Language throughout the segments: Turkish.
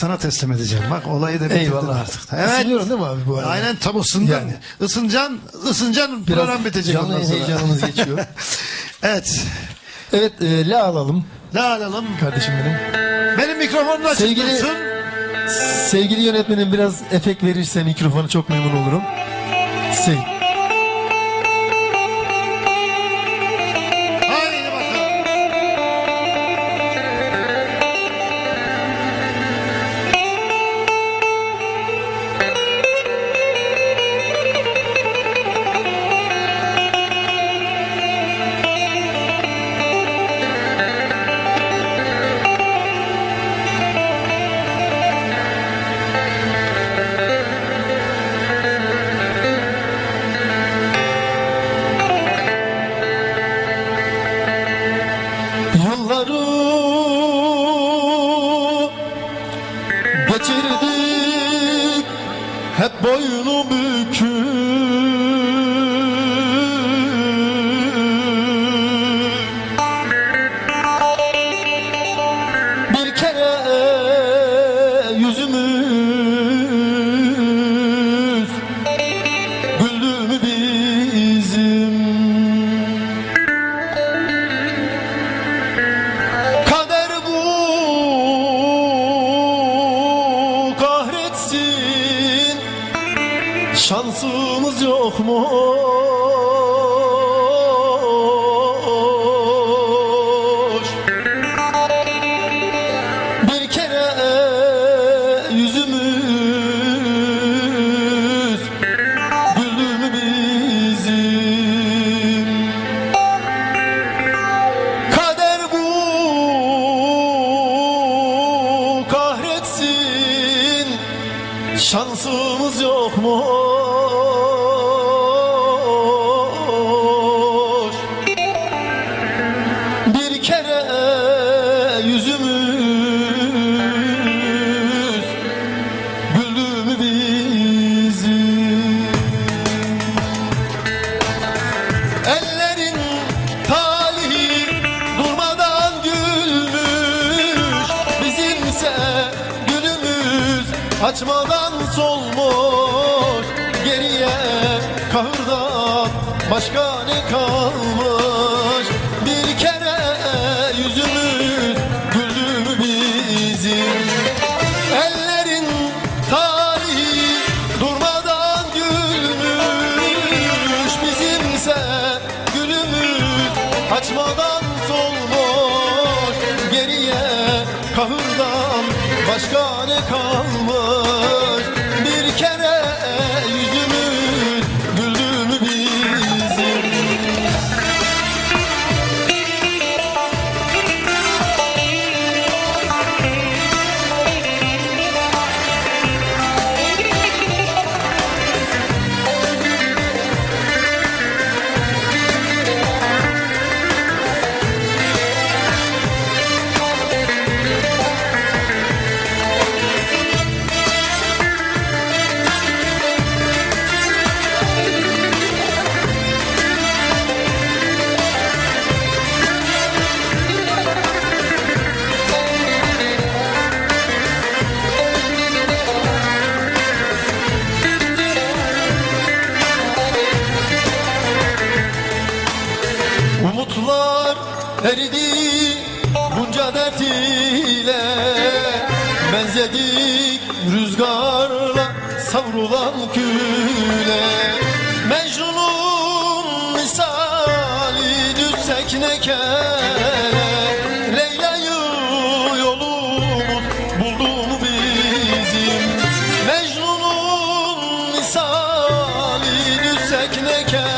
sana teslim edeceğim. Bak olayı da bitirdin Eyvallah. artık. Evet. Isınıyorum değil mi abi bu arada? Aynen tam ısındın. Yani. Isıncan, ısıncan Biraz program bitecek canlı ondan sonra. heyecanımız geçiyor. evet. Evet e, la alalım Ne alalım? kardeşim benim. Benim mikrofonunu açık Sevgili- dursun. Sevgili yönetmenim biraz efekt verirse mikrofonu çok memnun olurum. Sev. Yok mu? Bir kere yüzümüz güldü bizim? Kader bu kahretsin Şansımız yok mu? Ellerin talihi durmadan gülmüş. Bizimse gülümüz açmadan solmuş. Geriye kahırdan başka ne kalmış açmadan solmuş Geriye kahırdan başka ne kalmış Umutlar eridi bunca dert ile Benzedik rüzgarla savrulan küle. Mecnun'un misali düşsek ne kere? Leyla'yı yolumuz buldu mu bizim? Mecnun'un misali düşsek ne kere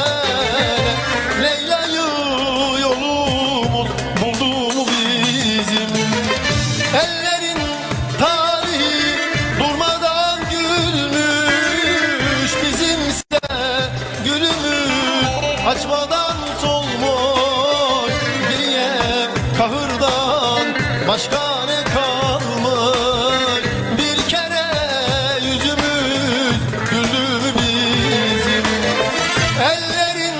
Başka ne kalmış. Bir kere yüzümüz güldü bizim. Ellerin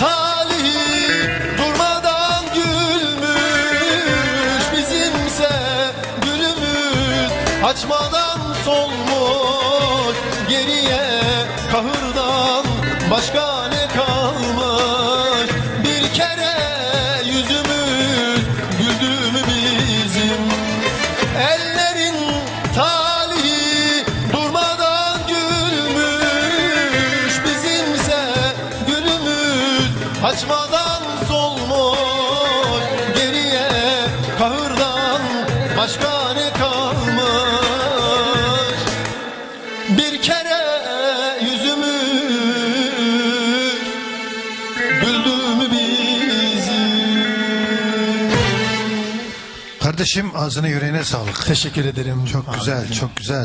talihi durmadan gülmüş. Bizimse gülümüz açmadan solmuş. Geriye kahırdan başka ne kalmış. Bir kere talihi durmadan gülmüş Bizimse gülümüz açmadan Kardeşim ağzına yüreğine sağlık. Teşekkür ederim. Çok güzel, çok güzel.